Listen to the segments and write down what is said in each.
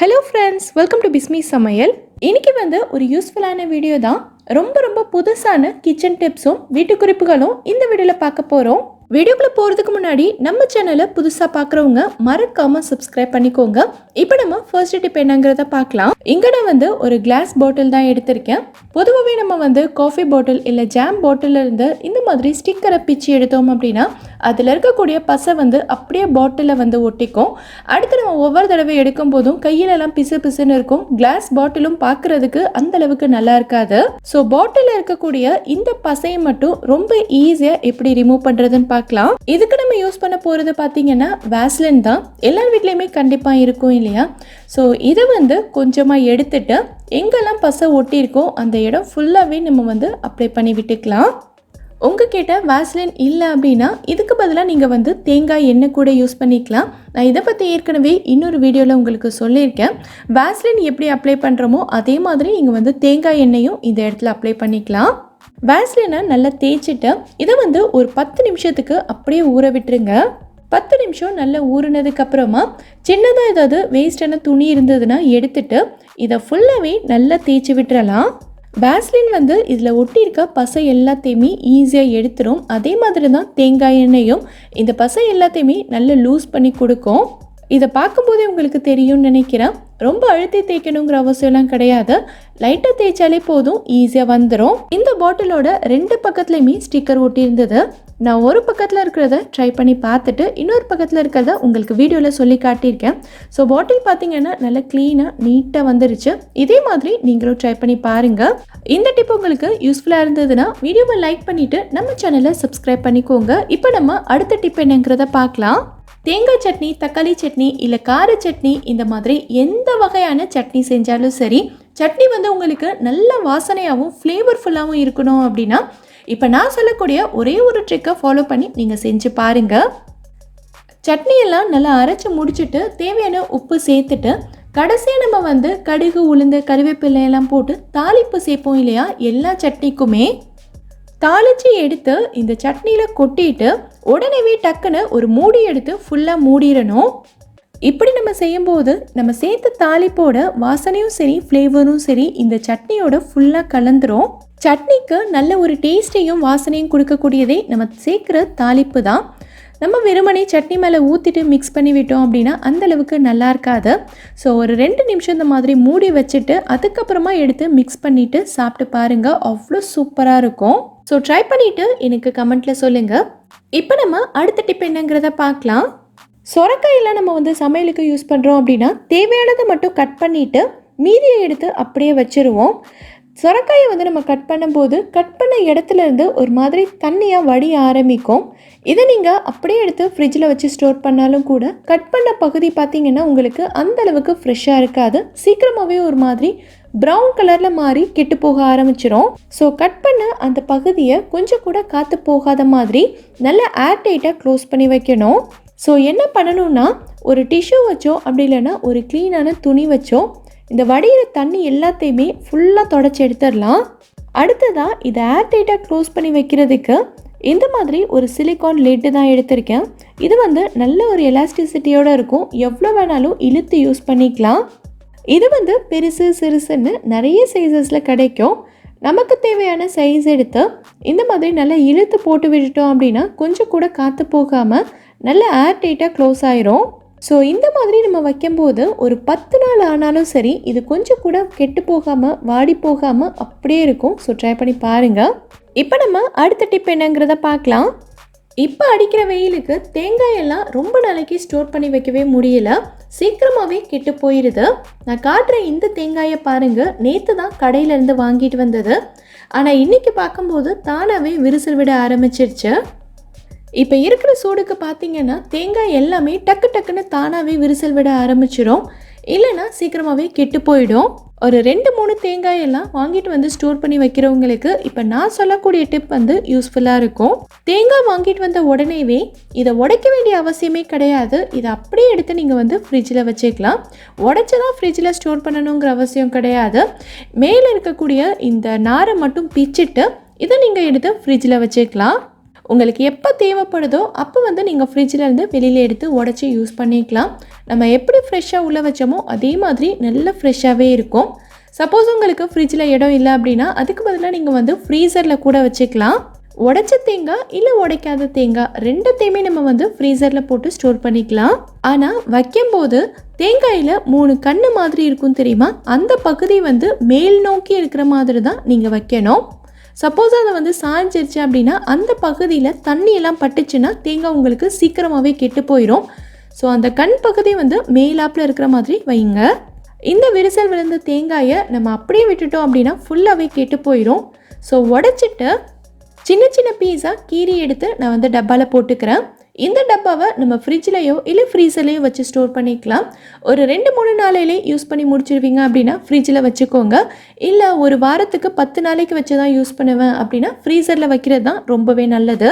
Hello friends welcome to Bismi சமையல் இன்னைக்கு வந்து ஒரு யூஸ்ஃபுல்லான வீடியோ தான். ரொம்ப ரொம்ப புதுசான கிச்சன் டிப்ஸும் வீட்டு குறிப்புகளும் இந்த வீடியோவில் பார்க்க போகிறோம் வீடியோக்குள்ளே போகிறதுக்கு முன்னாடி நம்ம சேனலை புதுசாக பார்க்குறவங்க மறக்காமல் சப்ஸ்கிரைப் பண்ணிக்கோங்க. இப்போ நம்ம ஃபர்ஸ்ட் டிப் என்னங்கிறத பார்க்கலாம். இங்கே நான் வந்து ஒரு கிளாஸ் பாட்டில் தான் எடுத்திருக்கேன். பொதுவாகவே நம்ம வந்து காஃபி பாட்டில் இல்லை ஜாம் பாட்டில் இருந்து இந்த மாதிரி ஸ்டிக்கரை பிச்சு எடுத்தோம் அப்படின்னா அதில் இருக்கக்கூடிய பசை வந்து அப்படியே பாட்டிலில் வந்து ஒட்டிக்கும். அடுத்து நம்ம ஒவ்வொரு தடவை எடுக்கும் போதும் கையிலெல்லாம் பிசு பிசுன்னு இருக்கும். கிளாஸ் பாட்டிலும் பார்க்கறதுக்கு அந்த அளவுக்கு நல்லா இருக்காது. ஸோ பாட்டிலில் இருக்கக்கூடிய இந்த பசையை மட்டும் ரொம்ப ஈஸியாக எப்படி ரிமூவ் பண்ணுறதுன்னு பார்க்கலாம் இதுக்கு நம்ம யூஸ் பண்ண போகிறது பார்த்தீங்கன்னா வேஸ்லின் தான். எல்லார் வீட்லேயுமே கண்டிப்பாக இருக்கும் இல்லையா? ஸோ இதை வந்து கொஞ்சமாக எடுத்துட்டு எங்கெல்லாம் பசை ஒட்டியிருக்கோ அந்த இடம் ஃபுல்லாகவே நம்ம வந்து அப்ளை பண்ணி விட்டுக்கலாம். உங்ககிட்ட வேஸ்லின் இல்லை அப்படின்னா இதுக்கு பதிலாக நீங்கள் வந்து தேங்காய் எண்ணெய் கூட யூஸ் பண்ணிக்கலாம். நான் இதை பற்றி ஏற்கனவே இன்னொரு வீடியோவில் உங்களுக்கு சொல்லியிருக்கேன். வேஸ்லின் எப்படி அப்ளை பண்ணுறோமோ அதே மாதிரி நீங்கள் வந்து தேங்காய் எண்ணெயும் இந்த இடத்துல அப்ளை பண்ணிக்கலாம். வேஸ்லினை நல்லா தேய்ச்சிட்டு இதை வந்து ஒரு பத்து நிமிஷத்துக்கு அப்படியே ஊற விட்டுருங்க. பத்து நிமிஷம் நல்லா ஊறினதுக்கு அப்புறமா சின்னதாக ஏதாவது வேஸ்டான துணி இருந்ததுன்னா எடுத்துட்டு இதை ஃபுல்லாகவே நல்லா தேய்ச்சி விட்டுறலாம். வேஸ்லின் வந்து இதில் ஒட்டியிருக்க பசை எல்லாத்தையுமே ஈஸியாக எடுத்துரும். அதே மாதிரி தான் தேங்காய் எண்ணெயும் இந்த பசை எல்லாத்தையுமே நல்லா லூஸ் பண்ணி கொடுக்கும். இதை பார்க்கும்போதே உங்களுக்கு தெரியும்னு நினைக்கிறேன். ரொம்ப அழுத்தி தேய்க்கணுங்கிற அவசியம்லாம் கிடையாது. லைட்டாக தேய்ச்சாலே போதும் ஈஸியாக வந்துடும் இந்த பாட்டிலோட ரெண்டு பக்கத்துலையுமே ஸ்டிக்கர் ஒட்டியிருந்தது. நான் ஒரு பக்கத்தில் இருக்கிறத ட்ரை பண்ணி பார்த்துட்டு இன்னொரு பக்கத்தில் இருக்கிறத உங்களுக்கு வீடியோவில் சொல்லி காட்டியிருக்கேன். ஸோ பாட்டில் பார்த்தீங்கன்னா நல்லா க்ளீனாக நீட்டாக வந்துருச்சு. இதே மாதிரி நீங்களும் ட்ரை பண்ணி பாருங்கள் இந்த டிப் உங்களுக்கு யூஸ்ஃபுல்லாக இருந்ததுன்னா வீடியோவை லைக் பண்ணிவிட்டு நம்ம சேனலை சப்ஸ்கிரைப் பண்ணிக்கோங்க. இப்போ நம்ம அடுத்த டிப் என்னங்கிறத பார்க்கலாம். தேங்காய் சட்னி தக்காளி சட்னி இல்லை கார சட்னி இந்த மாதிரி எந்த வகையான சட்னி செஞ்சாலும் சரி சட்னி வந்து உங்களுக்கு நல்ல வாசனையாகவும் ஃப்ளேவர்ஃபுல்லாகவும் இருக்கணும் அப்படின்னா இப்போ நான் சொல்லக்கூடிய ஒரே ஒரு ட்ரிக்கை ஃபாலோ பண்ணி நீங்கள் செஞ்சு பாருங்கள் சட்னியெல்லாம் நல்லா அரைச்சி முடிச்சுட்டு தேவையான உப்பு சேர்த்துட்டு கடைசியாக நம்ம வந்து கடுகு உளுந்து கருவேப்பிலையெல்லாம் போட்டு தாளிப்பு சேர்ப்போம் இல்லையா? எல்லா சட்னிக்குமே. தாளிச்சு எடுத்து இந்த சட்னியில் கொட்டிட்டு உடனேவே டக்குன்னு ஒரு மூடி எடுத்து ஃபுல்லாக மூடிடணும். இப்படி நம்ம செய்யும்போது நம்ம சேர்த்த தாளிப்போட வாசனையும் சரி ஃப்ளேவரும் சரி இந்த சட்னியோட ஃபுல்லாக கலந்துரும். சட்னிக்கு நல்ல ஒரு டேஸ்ட்டையும் வாசனையும் கொடுக்கக்கூடியதே நம்ம சேர்க்குற தாளிப்பு தான். நம்ம வெறுமனே சட்னி மேலே ஊற்றிட்டு மிக்ஸ் பண்ணி விட்டோம் அப்படின்னா அந்த அளவுக்கு நல்லா இருக்காது. ஸோ ஒரு ரெண்டு நிமிஷம் இந்த மாதிரி மூடி வச்சுட்டு அதுக்கப்புறமா எடுத்து மிக்ஸ் பண்ணிவிட்டு சாப்பிட்டு பாருங்கள் அவ்வளோ சூப்பராக இருக்கும். ஸோ ட்ரை பண்ணிவிட்டு எனக்கு கமெண்ட்டில் சொல்லுங்கள் இப்போ நம்ம அடுத்த டிப் என்னங்கிறத பார்க்கலாம். சொரக்காயெல்லாம் நம்ம வந்து சமையலுக்கு யூஸ் பண்ணுறோம் அப்படின்னா தேவையானதை மட்டும் கட் பண்ணிவிட்டு மீதியை எடுத்து அப்படியே வச்சுருவோம். சுரக்காயை வந்து நம்ம கட் பண்ணும்போது கட் பண்ண இடத்துல இருந்து ஒரு மாதிரி தண்ணியாக வடிய ஆரம்பிக்கும். இதை நீங்கள் அப்படியே எடுத்து ஃப்ரிட்ஜில் வச்சு ஸ்டோர் பண்ணாலும் கூட கட் பண்ண பகுதி பார்த்திங்கன்னா உங்களுக்கு அந்த அளவுக்கு ஃப்ரெஷ்ஷாக இருக்காது. சீக்கிரமாகவே ஒரு மாதிரி ப்ரௌன் கலரில் மாறி கெட்டு போக ஆரம்பிச்சிடும் ஸோ கட் பண்ண அந்த பகுதியை கொஞ்சம் கூட காற்று போகாத மாதிரி நல்ல ஏர் டைட்டாக க்ளோஸ் பண்ணி வைக்கணும். ஸோ என்ன பண்ணணும்னா ஒரு டிஷ்யூ வச்சோ அப்படி இல்லைன்னா ஒரு க்ளீனான துணி வச்சோ இந்த வடிகிற தண்ணி எல்லாத்தையுமே ஃபுல்லாக தொடச்சி எடுத்துடலாம். அடுத்ததாக இதை ஏர் டைட்டாக க்ளோஸ் பண்ணி வைக்கிறதுக்கு இந்த மாதிரி ஒரு சிலிக்கான் லிட்டு தான் எடுத்திருக்கேன். இது வந்து நல்ல ஒரு எலாஸ்டிசிட்டியோடு இருக்கும். எவ்வளோ வேணாலும் இழுத்து யூஸ் பண்ணிக்கலாம். இது வந்து பெருசு சிறுசுன்னு நிறைய சைஸஸில் கிடைக்கும். நமக்கு தேவையான சைஸ் எடுத்து இந்த மாதிரி நல்லா இழுத்து போட்டு விட்டுட்டோம் அப்படின்னா கொஞ்சம் கூட காற்று போகாமல் நல்ல ஏர் டைட்டாக க்ளோஸ் ஆயிரும். ஸோ இந்த மாதிரி நம்ம வைக்கும்போது ஒரு பத்து நாள் ஆனாலும் சரி இது கொஞ்சம் கூட கெட்டு போகாமல் வாடி போகாமல் அப்படியே இருக்கும். ஸோ ட்ரை பண்ணி பாருங்கள் இப்போ நம்ம அடுத்த டிப் என்னங்கிறத பார்க்கலாம். இப்போ அடிக்கிற வெயிலுக்கு தேங்காய் எல்லாம் ரொம்ப நாளைக்கு ஸ்டோர் பண்ணி வைக்கவே முடியல. சீக்கிரமாகவே கெட்டு போயிடுது நான் காட்டுற இந்த தேங்காயை பாருங்கள் நேற்று தான் கடையிலேருந்து வாங்கிட்டு வந்தது. ஆனால் இன்றைக்கி பார்க்கும்போது தானாகவே விரிசல் விட ஆரம்பிச்சிருச்சு. இப்போ இருக்கிற சூடுக்கு பார்த்தீங்கன்னா தேங்காய் எல்லாமே டக்கு டக்குன்னு தானாகவே விரிசல் விட ஆரம்பிச்சிடும் இல்லைன்னா சீக்கிரமாகவே கெட்டு போயிடும். ஒரு ரெண்டு மூணு தேங்காயெல்லாம் வாங்கிட்டு வந்து ஸ்டோர் பண்ணி வைக்கிறவங்களுக்கு இப்போ நான் சொல்லக்கூடிய டிப் வந்து யூஸ்ஃபுல்லாக இருக்கும். தேங்காய் வாங்கிட்டு வந்த உடனேவே இதை உடைக்க வேண்டிய அவசியமே கிடையாது. இதை அப்படியே எடுத்து நீங்கள் வந்து ஃப்ரிட்ஜில் வச்சுக்கலாம். உடைச்சி தான் ஃப்ரிட்ஜில் ஸ்டோர் பண்ணணுங்கிற அவசியம் கிடையாது. மேலே இருக்கக்கூடிய இந்த நாரை மட்டும் பிச்சுட்டு இதை நீங்கள் எடுத்து ஃப்ரிட்ஜில் வச்சுக்கலாம். உங்களுக்கு எப்போ தேவைப்படுதோ அப்போ வந்து நீங்கள் ஃப்ரிட்ஜில் இருந்து வெளியில் எடுத்து உடச்சி யூஸ் பண்ணிக்கலாம். நம்ம எப்படி ஃப்ரெஷ்ஷாக உள்ளே வச்சோமோ அதே மாதிரி நல்ல ஃப்ரெஷ்ஷாகவே இருக்கும். சப்போஸ் உங்களுக்கு ஃப்ரிட்ஜில் இடம் இல்லை அப்படின்னா அதுக்கு பதிலாக நீங்கள் வந்து ஃப்ரீசரில் கூட வச்சுக்கலாம். உடைச்ச தேங்காய் இல்லை உடைக்காத தேங்காய் ரெண்டுத்தையுமே நம்ம வந்து ஃப்ரீசரில் போட்டு ஸ்டோர் பண்ணிக்கலாம். ஆனால் வைக்கும்போது தேங்காயில் மூணு கண்ணு மாதிரி இருக்கும் தெரியுமா? அந்த பகுதி வந்து மேல் நோக்கி இருக்கிற மாதிரி தான் நீங்கள் வைக்கணும். சப்போஸ் அதை வந்து சாஞ்சிருச்சு அப்படின்னா அந்த பகுதியில் தண்ணியெல்லாம் பட்டுச்சுன்னா தேங்காய் உங்களுக்கு சீக்கிரமாகவே கெட்டு போயிடும் ஸோ அந்த கண் பகுதி வந்து மேலாப்பில் இருக்கிற மாதிரி வைங்க. இந்த விரிசல் விழுந்த தேங்காயை நம்ம அப்படியே விட்டுட்டோம் அப்படின்னா ஃபுல்லாகவே கெட்டு போயிடும் ஸோ உடச்சிட்டு சின்ன சின்ன பீஸாக கீரி எடுத்து நான் வந்து டப்பாவில் போட்டுக்கிறேன். இந்த டப்பாவை நம்ம ஃப்ரிட்ஜ்லேயோ இல்லை ஃப்ரீசர்லேயோ வச்சு ஸ்டோர் பண்ணிக்கலாம். ஒரு ரெண்டு மூணு நாளையிலே யூஸ் பண்ணி முடிச்சிருவீங்க அப்படின்னா ஃப்ரிட்ஜில் வச்சுக்கோங்க. இல்லை ஒரு வாரத்துக்கு பத்து நாளைக்கு வச்சு தான் யூஸ் பண்ணுவேன் அப்படின்னா ஃப்ரீசரில் வைக்கிறது தான் ரொம்பவே நல்லது.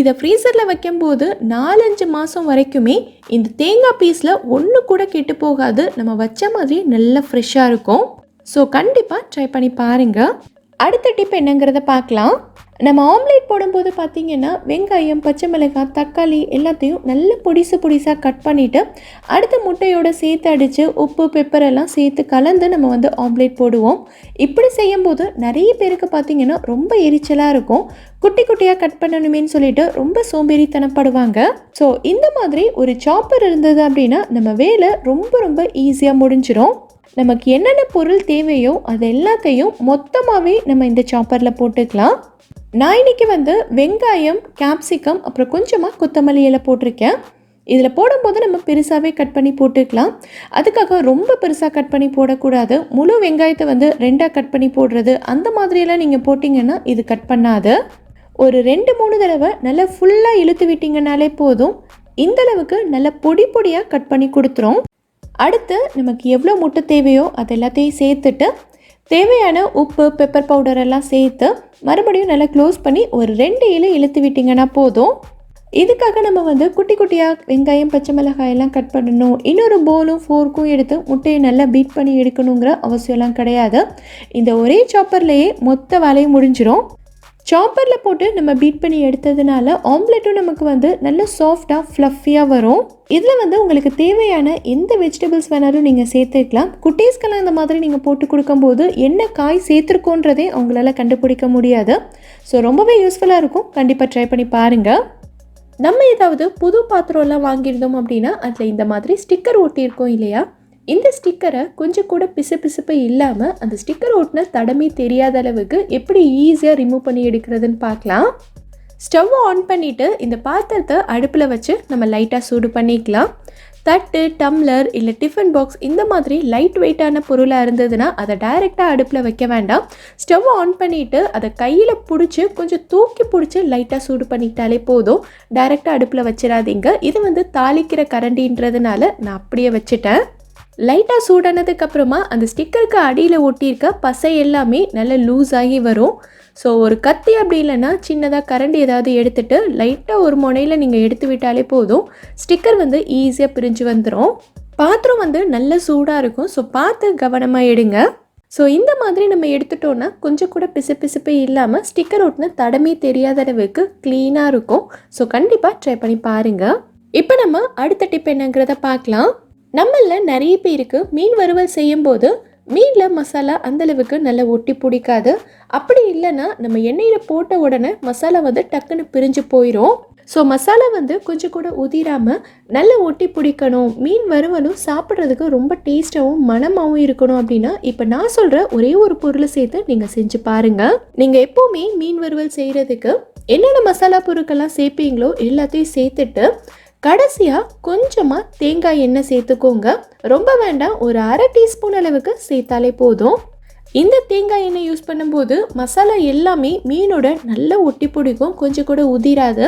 இதை ஃப்ரீசரில் வைக்கும்போது நாலஞ்சு மாதம் வரைக்குமே இந்த தேங்காய் பீஸில் ஒன்று கூட கெட்டு போகாது. நம்ம வச்ச மாதிரி நல்லா ஃப்ரெஷ்ஷாக இருக்கும். ஸோ கண்டிப்பாக ட்ரை பண்ணி பாருங்கள் அடுத்த டிப் என்னங்கிறத பார்க்கலாம். நம்ம ஆம்லேட் போடும்போது பார்த்திங்கன்னா வெங்காயம் பச்சை மிளகாய் தக்காளி எல்லாத்தையும் நல்ல பொடிசு பொடிசாக கட் பண்ணிவிட்டு அடுத்த முட்டையோடு சேர்த்து அடித்து உப்பு பெப்பர் எல்லாம் சேர்த்து கலந்து நம்ம வந்து ஆம்லேட் போடுவோம். இப்படி செய்யும்போது நிறைய பேருக்கு பார்த்திங்கன்னா ரொம்ப எரிச்சலாக இருக்கும். குட்டி குட்டியாக கட் பண்ணணுமேன்னு சொல்லிட்டு ரொம்ப சோம்பேறித்தனப்படுவாங்க. ஸோ இந்த மாதிரி ஒரு சாப்பர் இருந்தது அப்படின்னா நம்ம வேலை ரொம்ப ரொம்ப ஈஸியாக முடிஞ்சிடும் நமக்கு என்னென்ன பொருள் தேவையோ அது எல்லாத்தையும் மொத்தமாகவே நம்ம இந்த சாப்பரில் போட்டுக்கலாம். நான் இன்னைக்கு வந்து வெங்காயம் கேப்சிகம் அப்புறம் கொஞ்சமாக கொத்தமல்லி இலை போட்டிருக்கேன். இதில் போடும்போது நம்ம பெருசாகவே கட் பண்ணி போட்டுக்கலாம். அதுக்காக ரொம்ப பெருசாக கட் பண்ணி போடக்கூடாது. முழு வெங்காயத்தை வந்து ரெண்டாக கட் பண்ணி போடுறது அந்த மாதிரியெல்லாம் நீங்கள் போட்டிங்கன்னா இது கட் பண்ணாது. ஒரு ரெண்டு மூணு தடவை நல்லா ஃபுல்லாக இழுத்து விட்டிங்கனாலே போதும். இந்தளவுக்கு நல்லா பொடி பொடியாக கட் பண்ணி கொடுத்துரும். அடுத்து நமக்கு எவ்வளோ முட்டை தேவையோ அது எல்லாத்தையும் சேர்த்துட்டு தேவையான உப்பு பெப்பர் பவுடர் எல்லாம் சேர்த்து மறுபடியும் நல்லா க்ளோஸ் பண்ணி ஒரு ரெண்டு இலை இழுத்து விட்டிங்கன்னா போதும். இதுக்காக நம்ம வந்து குட்டி குட்டியாக வெங்காயம் பச்சை மிளகாய் எல்லாம் கட் பண்ணணும். இன்னொரு போலும் ஃபோர்க்கும் எடுத்து முட்டையை நல்லா பீட் பண்ணி எடுக்கணுங்கிற அவசியம்லாம் கிடையாது. இந்த ஒரே சாப்பர்லேயே மொத்த வேலையும் முடிஞ்சிடும் சாப்பரில் போட்டு நம்ம பீட் பண்ணி எடுத்ததுனால ஆம்லெட்டும் நமக்கு வந்து நல்ல சாஃப்டாக ஃப்ளஃபியாக வரும். இதில் வந்து உங்களுக்கு தேவையான எந்த வெஜிடபிள்ஸ் வேணாலும் நீங்கள் சேர்த்துக்கலாம். குட்டீஸ்க்கெல்லாம் இந்த மாதிரி நீங்கள் போட்டு கொடுக்கும்போது என்ன காய் சேர்த்துருக்கோன்றதே அவங்களால கண்டுபிடிக்க முடியாது. ஸோ ரொம்பவே யூஸ்ஃபுல்லாக இருக்கும். கண்டிப்பாக ட்ரை பண்ணி பாருங்கள் நம்ம ஏதாவது புது பாத்திரம்லாம் வாங்கியிருந்தோம் அப்படின்னா அதில் இந்த மாதிரி ஸ்டிக்கர் ஒட்டியிருக்கோம் இல்லையா? இந்த ஸ்டிக்கரை கொஞ்சம் கூட பிசு பிசுப்பு இல்லாமல் அந்த ஸ்டிக்கர் ஓட்டின தடமே தெரியாத அளவுக்கு எப்படி ஈஸியாக ரிமூவ் பண்ணி எடுக்கிறதுன்னு பார்க்கலாம். ஸ்டவ்வை ஆன் பண்ணிவிட்டு இந்த பாத்திரத்தை அடுப்பில் வச்சு நம்ம லைட்டாக சூடு பண்ணிக்கலாம். தட்டு டம்ளர் இல்லை டிஃபன் பாக்ஸ் இந்த மாதிரி லைட் வெயிட்டான பொருளாக இருந்ததுன்னா அதை டைரெக்டாக அடுப்பில் வைக்க வேண்டாம். ஸ்டவ் ஆன் பண்ணிவிட்டு அதை கையில் பிடிச்சி கொஞ்சம் தூக்கி பிடிச்சி லைட்டாக சூடு பண்ணிக்கிட்டாலே போதும். டைரெக்டாக அடுப்பில் வச்சிடாதீங்க. இது வந்து தாளிக்கிற கரண்டின்றதுனால நான் அப்படியே வச்சுட்டேன். லைட்டாக சூடானதுக்கு அப்புறமா அந்த ஸ்டிக்கருக்கு அடியில் ஒட்டியிருக்க பசை எல்லாமே நல்லா லூஸ் ஆகி வரும். ஸோ ஒரு கத்தி அப்படி இல்லைன்னா சின்னதாக கரண்டி ஏதாவது எடுத்துகிட்டு லைட்டாக ஒரு முனையில் நீங்கள் எடுத்து விட்டாலே போதும். ஸ்டிக்கர் வந்து ஈஸியாக பிரிஞ்சு வந்துடும் பாத்திரம் வந்து நல்ல சூடாக இருக்கும். ஸோ பார்த்து கவனமாக எடுங்க. ஸோ இந்த மாதிரி நம்ம எடுத்துட்டோன்னா கொஞ்சம் கூட பிசு பிசுப்பு இல்லாமல் ஸ்டிக்கர் ஒட்டின தடமே தெரியாத அளவுக்கு க்ளீனாக இருக்கும். ஸோ கண்டிப்பாக ட்ரை பண்ணி பாருங்கள் இப்போ நம்ம அடுத்த டிப் என்னங்கிறத பார்க்கலாம். நம்மள நிறைய பேருக்கு மீன் வறுவல் செய்யும்போது மீனில் மசாலா அந்தளவுக்கு நல்லா ஒட்டி பிடிக்காது. அப்படி இல்லைன்னா நம்ம எண்ணெயில் போட்ட உடனே மசாலா வந்து டக்குன்னு பிரிஞ்சு போயிடும் ஸோ மசாலா வந்து கொஞ்சம் கூட உதிராமல் நல்லா ஒட்டி பிடிக்கணும். மீன் வறுவலும் சாப்பிட்றதுக்கு ரொம்ப டேஸ்ட்டாகவும் மனமாகவும் இருக்கணும் அப்படின்னா இப்போ நான் சொல்கிற ஒரே ஒரு பொருளை சேர்த்து நீங்கள் செஞ்சு பாருங்கள் நீங்கள் எப்போவுமே மீன் வறுவல் செய்கிறதுக்கு என்னென்ன மசாலா பொருட்கள்லாம் சேர்ப்பீங்களோ எல்லாத்தையும் சேர்த்துட்டு கடைசியாக கொஞ்சமாக தேங்காய் எண்ணெய் சேர்த்துக்கோங்க. ரொம்ப வேண்டாம் ஒரு அரை டீஸ்பூன் அளவுக்கு சேர்த்தாலே போதும். இந்த தேங்காய் எண்ணெய் யூஸ் பண்ணும்போது மசாலா எல்லாமே மீனோட நல்லா ஒட்டி பிடிக்கும் கொஞ்சம் கூட உதிராது.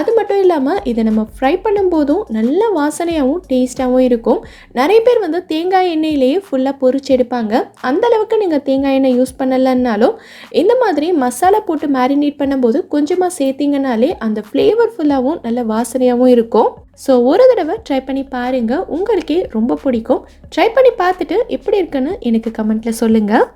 அது மட்டும் இல்லாமல் இதை நம்ம ஃப்ரை பண்ணும்போதும் நல்ல வாசனையாகவும் டேஸ்ட்டாகவும் இருக்கும். நிறைய பேர் வந்து தேங்காய் எண்ணெயிலேயே ஃபுல்லாக பொறிச்சு எடுப்பாங்க. அந்த அளவுக்கு நீங்கள் தேங்காய் எண்ணெய் யூஸ் பண்ணலைன்னாலும் இந்த மாதிரி மசாலா போட்டு மேரினேட் பண்ணும்போது கொஞ்சமாக சேர்த்திங்கனாலே அந்த ஃப்ளேவர்ஃபுல்லாகவும் நல்ல வாசனையாகவும் இருக்கும். ஸோ ஒரு தடவை ட்ரை பண்ணி பாருங்கள் உங்களுக்கே ரொம்ப பிடிக்கும். ட்ரை பண்ணி பார்த்துட்டு எப்படி இருக்குன்னு எனக்கு கமெண்ட்டில் சொல்லுங்கள்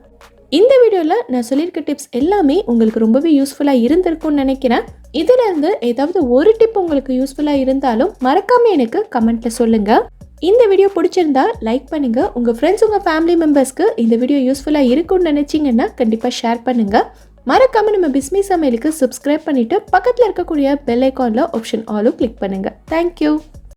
இந்த வீடியோவில் நான் சொல்லியிருக்க டிப்ஸ் எல்லாமே உங்களுக்கு ரொம்பவே யூஸ்ஃபுல்லாக இருந்திருக்கும்னு நினைக்கிறேன். இதிலிருந்து ஏதாவது ஒரு டிப் உங்களுக்கு யூஸ்ஃபுல்லாக இருந்தாலும் மறக்காமல் எனக்கு கமெண்ட்டில் சொல்லுங்கள் இந்த வீடியோ பிடிச்சிருந்தா லைக் பண்ணுங்கள் உங்கள் ஃப்ரெண்ட்ஸ் உங்கள் ஃபேமிலி மெம்பர்ஸ்க்கு இந்த வீடியோ யூஸ்ஃபுல்லாக இருக்கும்னு நினச்சிங்கன்னா கண்டிப்பாக ஷேர் பண்ணுங்கள் மறக்காம நம்ம பிஸ்மி சமையலுக்கு சப்ஸ்கிரைப் பண்ணிட்டு பக்கத்தில் இருக்கக்கூடிய பெல் ஐக்கானில் ஆப்ஷன் ஆலும் கிளிக் பண்ணுங்க. Thank you